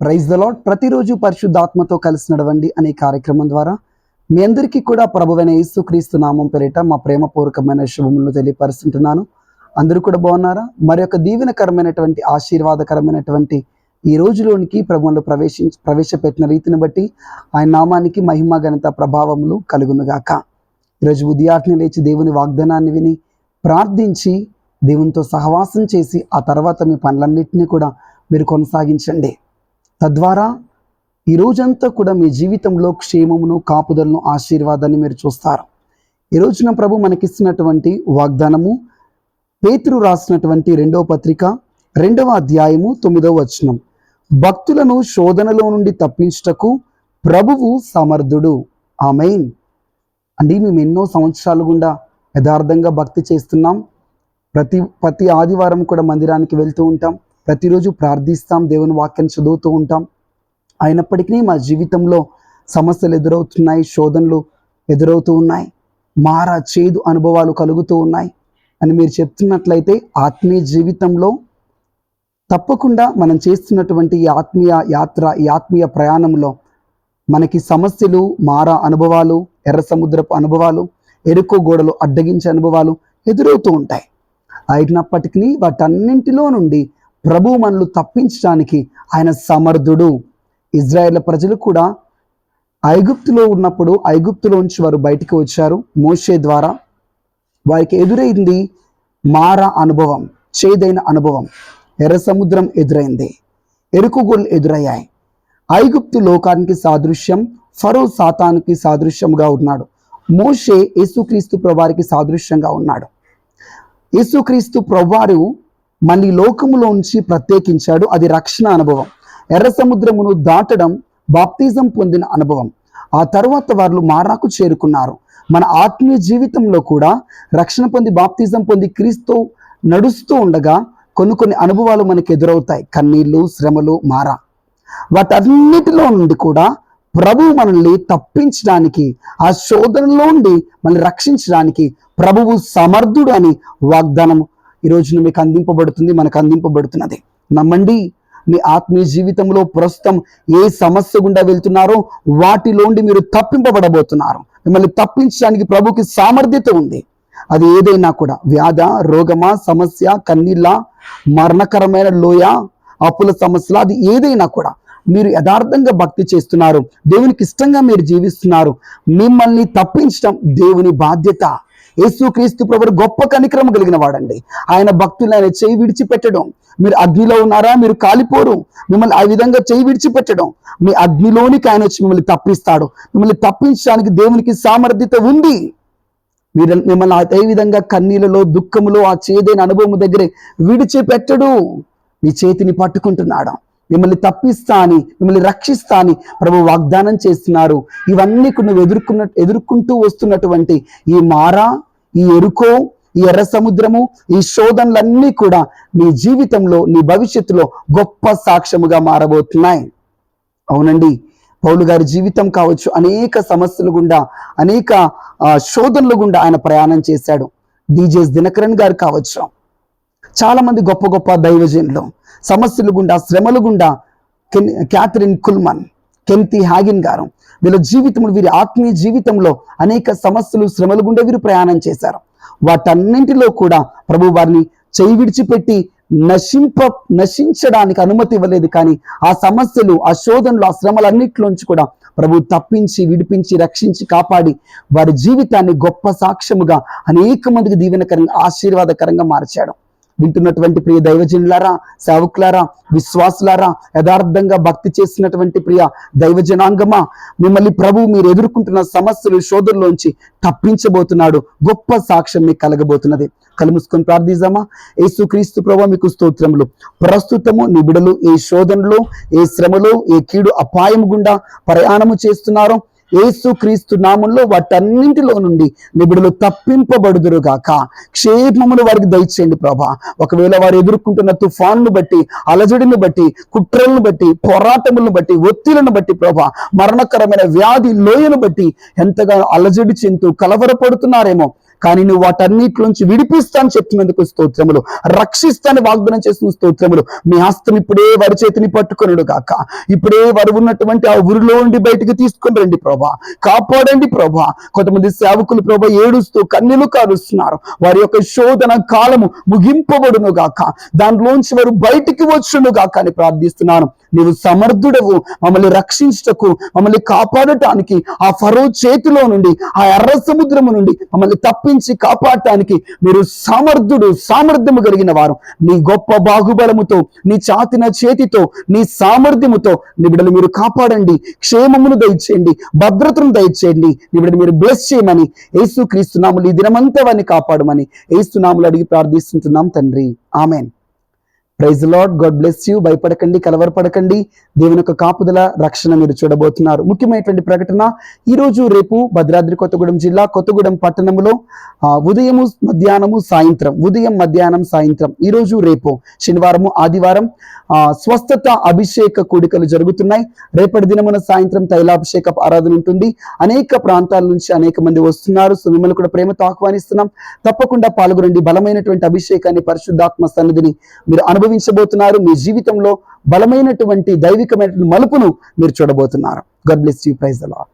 Praise the lord ప్రతిరోజు పరిశుద్ధాత్మతో కలిసి నడవండి అనే కార్యక్రమం ద్వారా మీ అందరికీ కూడా ప్రభువైన యేసుక్రీస్తు నామం పేరిట మా ప్రేమపూర్వకమైన శుభములను తెలియపరుస్తుంటున్నాను. అందరూ కూడా బాగున్నారా? మరి యొక్క దీవెనకరమైనటువంటి ఆశీర్వాదకరమైనటువంటి ఈ రోజులోనికి ప్రభువులు ప్రవేశించి ప్రవేశపెట్టిన రీతిని బట్టి ఆయన నామానికి మహిమ ఘనత ప్రభావములు కలుగునుగాక ఈరోజు ఉదయాటిని లేచి దేవుని వాగ్దానాన్ని విని ప్రార్థించి దేవునితో సహవాసం చేసి ఆ తర్వాత మీ పనులన్నింటినీ కూడా మీరు కొనసాగించండి. తద్వారా ఈ రోజంతా కూడా మీ జీవితంలో క్షేమమును కాపుదలను ఆశీర్వాదాన్ని మీరు చూస్తారు. ఈ రోజున ప్రభు మనకిస్తున్నటువంటి వాగ్దానము పేతురు రాసినటువంటి రెండవ పత్రిక రెండవ అధ్యాయము తొమ్మిదవ వచనం. భక్తులను శోధనలో నుండి తప్పించుటకు ప్రభువు సమర్థుడు. ఆమెన్. అండి మేము ఎన్నో సంవత్సరాలు గుండా యథార్థంగా భక్తి చేస్తున్నాం. ప్రతి ప్రతి ఆదివారం కూడా మందిరానికి వెళ్తూ ఉంటాం. ప్రతిరోజు ప్రార్థిస్తాం దేవుని వాక్యాన్ని చదువుతూ ఉంటాం. అయినప్పటికీ మా జీవితంలో సమస్యలు ఎదురవుతున్నాయి శోధనలు ఎదురవుతూ ఉన్నాయి మారా చేదు అనుభవాలు కలుగుతూ ఉన్నాయి. అని మీరు చెప్తున్నట్లయితే ఆత్మీయ జీవితంలో తప్పకుండా మనం చేస్తున్నటువంటి ఈ ఆత్మీయ యాత్ర ఈ ఆత్మీయ ప్రయాణంలో మనకి సమస్యలు మారా అనుభవాలు ఎర్ర సముద్రపు అనుభవాలు ఎరుకో గోడలు అడ్డగించే అనుభవాలు ఎదురవుతూ ఉంటాయి. అయినప్పటికీ వాటన్నింటిలో నుండి ప్రభు మనలు తప్పించడానికి ఆయన సమర్థుడు. ఇజ్రాయేల్ ప్రజలు కూడా ఐగుప్తులో ఉన్నప్పుడు ఐగుప్తులోంచి వారు బయటికి వచ్చారు మోషే ద్వారా. వారికి ఎదురైంది మార అనుభవం చేదైన అనుభవం. ఎర్ర సముద్రం ఎదురైంది ఎరుకుగోళ్ళు ఎదురయ్యాయి. ఐగుప్తు లోకానికి సాదృశ్యం ఫరో సాతానికి సాదృశ్యంగా ఉన్నాడు. మోషే యేసుక్రీస్తు ప్రభువారికి సాదృశ్యంగా ఉన్నాడు. యేసుక్రీస్తు ప్రభువారు మన లోకములో నుంచి ప్రత్యేకించాడు. అది రక్షణ అనుభవం. ఎర్ర సముద్రమును దాటడం బాప్తిజం పొందిన అనుభవం. ఆ తర్వాత వారు మారాకు చేరుకున్నారు. మన ఆత్మీయ జీవితంలో కూడా రక్షణ పొంది బాప్తిజం పొంది క్రీస్తు నడుస్తూ ఉండగా కొన్ని కొన్ని అనుభవాలు మనకు ఎదురవుతాయి. కన్నీళ్ళు శ్రమలు మారా. వాటన్నిటిలో నుండి కూడా ప్రభువు మనల్ని తప్పించడానికి ఆ శోధనలో నుండి మనల్ని రక్షించడానికి ప్రభువు సమర్థుడు అని వాగ్దానం ఈ రోజున మీకు అందింపబడుతుంది మనకు అందింపబడుతున్నది. నమ్మండి మీ ఆత్మీయ జీవితంలో ప్రస్తుతం ఏ సమస్య గుండా వెళ్తున్నారో వాటిలోండి మీరు తప్పింపబడబోతున్నారు. మిమ్మల్ని తప్పించడానికి ప్రభుకి సామర్థ్యత ఉంది. అది ఏదైనా కూడా వ్యాధ రోగమా సమస్య కన్నీళ్ళ మరణకరమైన లోయ అప్పుల సమస్యలు అది ఏదైనా కూడా మీరు యథార్థంగా భక్తి చేస్తున్నారు. దేవునికి ఇష్టంగా మీరు జీవిస్తున్నారు. మిమ్మల్ని తప్పించడం దేవుని బాధ్యత. యేసుక్రీస్తు ప్రభు గొప్ప కనిక్రమ కలిగిన వాడండి. ఆయన భక్తులను ఆయన చేయి విడిచిపెట్టడం. మీరు అగ్నిలో ఉన్నారా? మీరు కాలిపోరు. మిమ్మల్ని ఆ విధంగా చేయి విడిచిపెట్టడం. మీ అగ్నిలోనికి ఆయన వచ్చి మిమ్మల్ని తప్పిస్తాడు. మిమ్మల్ని తప్పించడానికి దేవునికి సామర్థ్యత ఉంది. మీరు మిమ్మల్ని అదే విధంగా కన్నీళ్ళలో దుఃఖములో ఆ చేదైన అనుభవం దగ్గరే విడిచిపెట్టడు. మీ చేతిని పట్టుకుంటున్నాడు? మిమ్మల్ని తప్పిస్తా అని మిమ్మల్ని రక్షిస్తా అని ప్రభు వాగ్దానం చేస్తున్నారు. ఇవన్నీ నువ్వు ఎదుర్కొన్న ఎదుర్కొంటూ వస్తున్నటువంటి ఈ మారా ఈ ఎరుకో ఈ ఎర్ర సముద్రము ఈ శోధనలన్నీ కూడా నీ జీవితంలో నీ భవిష్యత్తులో గొప్ప సాక్ష్యముగా మారబోతున్నాయి. అవునండి. పౌలు గారి జీవితం కావచ్చు అనేక సమస్యలు గుండా అనేక ఆ, శోధనల గుండా ఆయన ప్రయాణం చేశాడు. డీజేస్ దినకరణ్ గారు కావచ్చు. చాలా మంది గొప్ప గొప్ప దైవజనులు సమస్యలు గుండా శ్రమలు గుండా Ken Kathryn Kuhlman Kenneth Hagin గారు. వీళ్ళ జీవితంలో వీరి ఆత్మీయ జీవితంలో అనేక సమస్యలు శ్రమలు గుండా వీరు ప్రయాణం చేశారు. వాటన్నింటిలో కూడా ప్రభు వారిని చేయి విడిచిపెట్టి నశింప నశించడానికి అనుమతి ఇవ్వలేదు. కానీ ఆ సమస్యలు ఆ శోధనలు ఆ శ్రమలన్నింటిలోంచి కూడా ప్రభు తప్పించి విడిపించి రక్షించి కాపాడి వారి జీవితాన్ని గొప్ప సాక్ష్యముగా అనేక మందికి దీవెనకరంగా ఆశీర్వాదకరంగా మార్చాడు. వింటున్నటువంటి ప్రియ దైవజనులారా సేవకులారా విశ్వాసులారా యథార్థంగా భక్తి చేసినటువంటి ప్రియ దైవజనాంగమా మిమ్మల్ని ప్రభు మీరు ఎదుర్కొంటున్న సమస్యలు శోధనలోంచి తప్పించబోతున్నాడు గొప్ప సాక్ష్యం మీకు కలగబోతున్నది. కలుముసుకొని ప్రార్థిద్దామా? యేసు క్రీస్తు ప్రభు మీకు స్తోత్రములు. ప్రస్తుతము నిబిడలు ఏ శోధనలో ఏ శ్రమలో ఏ కీడు అపాయం గుండా ప్రయాణము చేస్తున్నారో ఏసు క్రీస్తు నామంలో వాటన్నింటిలో నుండి నిబిడలు తప్పింపబడుదురు గాక. క్షేమమును వారికి దయచేయండి ప్రభా. ఒకవేళ వారు ఎదుర్కొంటున్న తుఫాన్ను బట్టి అలజడిని బట్టి కుట్రలను బట్టి పోరాటములను బట్టి ఒత్తిళ్ళను బట్టి ప్రభా మరణకరమైన వ్యాధి లోయను బట్టి ఎంతగా అలజడి చెందుతూ కలవరపడుతున్నారేమో కానీ నువ్వు వాటన్నిటిలోంచి విడిపిస్తాను చెప్తున్నందుకు స్తోత్రములు. రక్షిస్తాను వాగ్దానం చేస్తున్న స్తోత్రములు. మీ హస్తం ఇప్పుడే వారి చేతిని పట్టుకున్నాడు గాక. ఇప్పుడే వారు ఉన్నటువంటి ఆ ఊరిలో ఉండి బయటకు తీసుకుని రండి ప్రభా. కాపాడండి ప్రభా. కొంతమంది సేవకులు ప్రభా ఏడుస్తూ కన్నీలు కారుస్తున్నారు. వారి యొక్క శోధన కాలము ముగింపబడును గాక. దానిలోంచి వారు బయటికి వచ్చును గాక అని ప్రార్థిస్తున్నాను. నీవు సమర్థుడవు. మమ్మల్ని రక్షించటకు మమ్మల్ని కాపాడటానికి ఆ ఫరో చేతిలో నుండి ఆ ఎర్ర సముద్రము నుండి మమ్మల్ని తప్పించి కాపాడటానికి మీరు సమర్థుడు సామర్థ్యము కలిగిన వారు. నీ గొప్ప బాహుబలముతో నీ చాతిన చేతితో నీ సామర్థ్యముతో నిబిడలు మీరు కాపాడండి. క్షేమమును దయచేయండి. భద్రతను దయచేయండి. నీ మీరు బ్లెస్ చేయమని యేసు క్రీస్తునాములు ఈ దినమంతా వారిని కాపాడమని ఏసునాములు అడిగి ప్రార్థిస్తుంటున్నాం తండ్రి. Amen. Praise Lord God bless you భయపడకండి కలవరపడకండి. దేవుని యొక్క కాపుదల రక్షణ మీరు చూడబోతున్నారు. ముఖ్యమైనటువంటి ప్రకటన ఈ రేపు భద్రాద్రి కొత్తగూడెం జిల్లా కొత్తగూడెం పట్టణంలో ఉదయము మధ్యాహ్నము సాయంత్రం ఉదయం మధ్యాహ్నం సాయంత్రం ఈరోజు రేపు శనివారము ఆదివారం స్వస్థత అభిషేక కూడికలు జరుగుతున్నాయి. రేపటి దినమున సాయంత్రం తైలాభిషేక ఆరాధన ఉంటుంది. అనేక ప్రాంతాల నుంచి అనేక మంది వస్తున్నారు. సో మిమ్మల్ని కూడా ప్రేమతో ఆహ్వానిస్తున్నాం. తప్పకుండా పాల్గొనండి. బలమైనటువంటి అభిషేకాన్ని పరిశుద్ధాత్మ సన్నిధిని మీరు అనుభవం అనుభవించబోతున్నారు. మీ జీవితంలో బలమైనటువంటి దైవికమైనటువంటి మలుపును మీరు చూడబోతున్నారు. God bless you praise the Lord